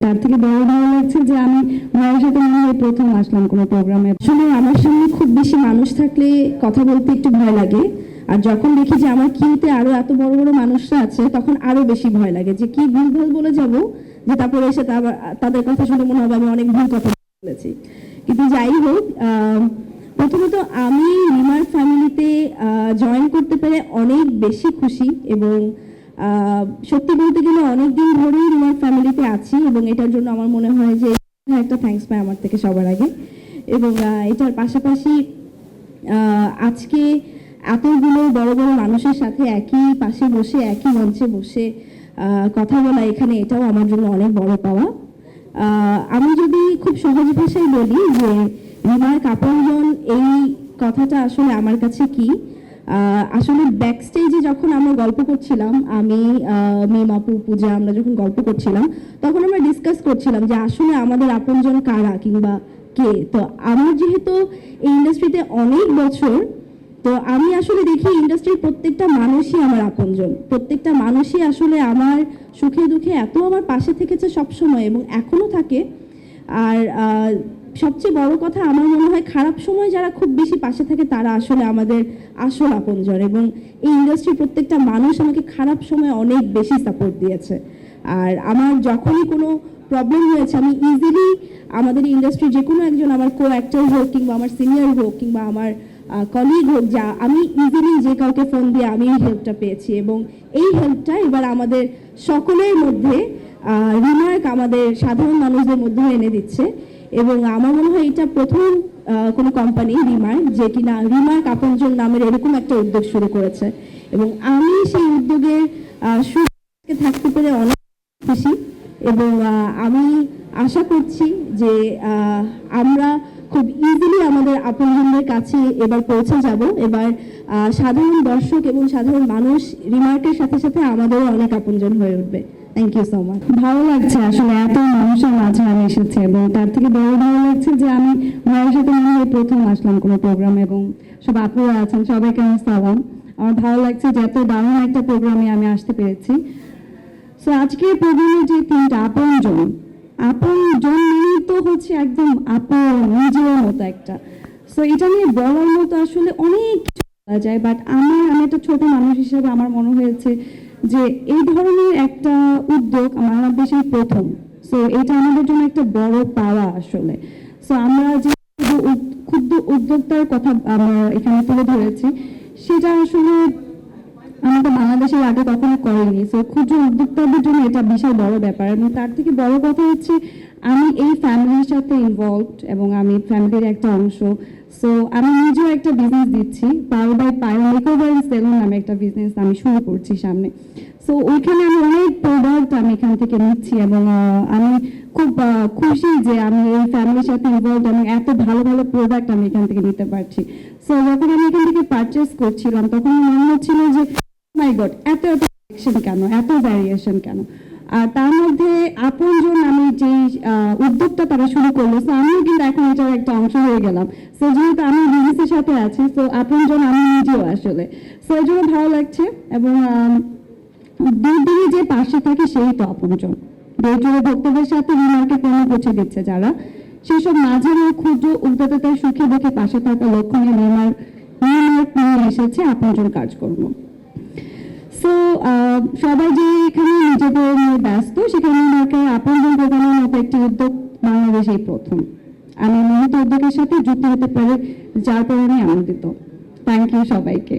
তার থেকে বড় ভালো লাগছে যে আমি ভাইয়ের সাথে মনে হয় প্রথম আসলাম কোনো প্রোগ্রামে। আসলে আমার সামনে খুব বেশি মানুষ থাকলে কথা বলতে একটু ভয় লাগে। আর যখন দেখি যে আমার কিউতে আরও এত বড় বড় মানুষরা আছে, তখন আরও বেশি ভয় লাগে যে কি ভুলভাল বলে যাব যে তারপরে এসে তাদের কথা শুনে মনে হবে আমি অনেক ভুল কথা বলেছি। কিন্তু যাই হোক প্রথমত আমি রিমার ফ্যামিলিতে জয়েন করতে পেরে অনেক বেশি খুশি এবং সত্যি বলতে গেলে অনেক দিন ধরেই রিমার ফ্যামিলিতে আছি এবং এটার জন্য আমার মনে হয় যে একটা থ্যাঙ্কস পাই আমার থেকে সবার আগে। এবং এটার পাশাপাশি আজকে এতগুলো বড় বড় মানুষের সাথে একই পাশে বসে, একই মঞ্চে বসে কথা বলা এখানে এটাও আমার জন্য অনেক বড় পাওয়া। আমি যদি খুব সহজ ভাষায় বলি যে, রিমার কাপড়জন এই কথাটা আসলে আমার কাছে কি? আসলে ব্যাক স্টেজে যখন আমরা গল্প করছিলাম, আমি মিম, আপু, পূজা, আমরা যখন গল্প করছিলাম, তখন আমরা ডিসকাস করছিলাম যে আসলে আমাদের আপনজন কারা কিংবা কে? তো আমার যেহেতু এই ইন্ডাস্ট্রিতে অনেক বছর, তো আমি আসলে দেখি ইন্ডাস্ট্রির প্রত্যেকটা মানুষই আমার আপনজন। প্রত্যেকটা মানুষই আসলে আমার সুখে দুঃখে এত আমার পাশে থেকেছে সবসময় এবং এখনও থাকে। আর সবচেয়ে বড় কথা আমার মনে হয় খারাপ সময় যারা খুব বেশি পাশে থাকে তারা আসলে আমাদের আসল আপনজন এবং এই ইন্ডাস্ট্রির প্রত্যেকটা মানুষ আমাকে খারাপ সময় অনেক বেশি সাপোর্ট দিয়েছে। আর আমার যখনই কোনো প্রবলেম হয়েছে, আমি ইজিলি আমাদের ইন্ডাস্ট্রি যে কোনো একজন, আমার কো অ্যাক্টর হোক কিংবা আমার সিনিয়র হোক কিংবা আমার কলিগ হোক, যা, আমি ইজিলি যে কাউকে ফোন দিয়ে আমি এই হেল্পটা পেয়েছি এবং এই হেল্পটা এবার আমাদের সকলের মধ্যে রিমার্ক আমাদের সাধারণ মানুষদের মধ্যে এনে দিচ্ছে। এবং আমার মনে হয় এটা প্রথম কোনো কোম্পানি রিমার্ক যে কিনা রিমার্ক আপনজন নামের এরকম একটা উদ্যোগ শুরু করেছে। এবং আমি সেই উদ্যোগের থাকতে পেরে অনেক খুশি এবং আমি আশা করছি যে আমরা খুব ইজিলি আমাদের আপনজনদের কাছে এবার পৌঁছে যাব। এবার সাধারণ দর্শক এবং সাধারণ মানুষ রিমার্কের সাথে সাথে আমাদেরও অনেক আপনজন হয়ে উঠবে। থ্যাংক ইউ সো মাচ ভালো লাগছে আসলে এত মানুষের মাঝে আমি এসেছি এবং তার থেকে বড় ভালো লাগছে যে আমি ভাইয়ের সাথে মনে হয় প্রথম আসলাম কোনো প্রোগ্রামে এবং সব আপুরা আছেন, সবাইকে আমার সালাম। আমার ভালো লাগছে যে এত দারুণ একটা প্রোগ্রামে আমি আসতে পেরেছি। সো আজকের প্রোগ্রামের যে তিনটা আপন জন আপন জন মানেই তো হচ্ছে একদম আপন নিজের মতো একটা। সো এটা নিয়ে বলার মতো আসলে অনেক কিছু বলা যায় বাট আমার আমি একটা ছোট মানুষ হিসেবে আমার মনে হয়েছে যে এই ধরনের একটা উদ্যোগ আমার দেশের প্রথম। সো এটা আমাদের জন্য একটা বড় পাওয়া আসলে। সো আমরা যে ক্ষুদ্র উদ্যোক্তার কথা আমরা এখানে তুলে ধরেছি, সেটা আসলে আমাদের বাংলাদেশের আগে কখনো করেনি। সো ক্ষুদ্র উদ্যোক্তাদের জন্য এটা বিশাল বড় ব্যাপার। এবং তার থেকে বড় কথা হচ্ছে আমি এই ফ্যামিলির সাথে ইনভলভড এবং আমি ফ্যামিলির একটা অংশ। সো আমি নিজেও একটা বিজনেস দিচ্ছি পাওয়ার বাই পায়ো মেকওভার সেলুন নামে একটা বিজনেস আমি শুরু করছি সামনে। সো ওইখানে আমি অনেক প্রোডাক্ট আমি এখান থেকে নিচ্ছি এবং আমি খুব খুশি যে আমি এই ফ্যামিলির সাথে ইনভলভ এবং এত ভালো ভালো প্রোডাক্ট আমি এখান থেকে নিতে পারছি। সো যখন আমি এখান থেকে পারচেস করছিলাম, তখন মনে হচ্ছিল যে মাই গড এত এত কেন? এত ভ্যারিয়েশন কেন? তার মধ্যে আপনজন আমি যে উদ্যোগটা তারা শুরু করল সো আমিও কিন্তু এখন এটার একটা অংশ হয়ে গেলাম। সো যেহেতু আমি বিজনেসের সাথে আছি সো আপনজন আমি নিজেও আসলে। সো এই জন্য ভালো লাগছে এবং দূরে যে পাশে থাকে সেই তো আপনজন। দরিদ্র ভক্তদের সাথে রিমার্কে পণ্য পৌঁছে দিচ্ছে যারা। সেসব মাঝারি ক্ষুদ্র উদ্যোক্তার সুখে দেখে পাশে থাকা নির্মার নির্মার্ক নিয়ে এসেছে, আপনজন কাজকর্ম সো সবাই যে এখানে নিজেদের নিয়ে ব্যস্ত, সেখানে আমাকে আপনজন প্রোগ্রামের মতো একটি উদ্যোগ বাংলাদেশেই প্রথম। আমি মহিত উদ্যোগের সাথে যুক্ত হতে পারে, যার পর আনন্দিত থ্যাংক ইউ সবাইকে।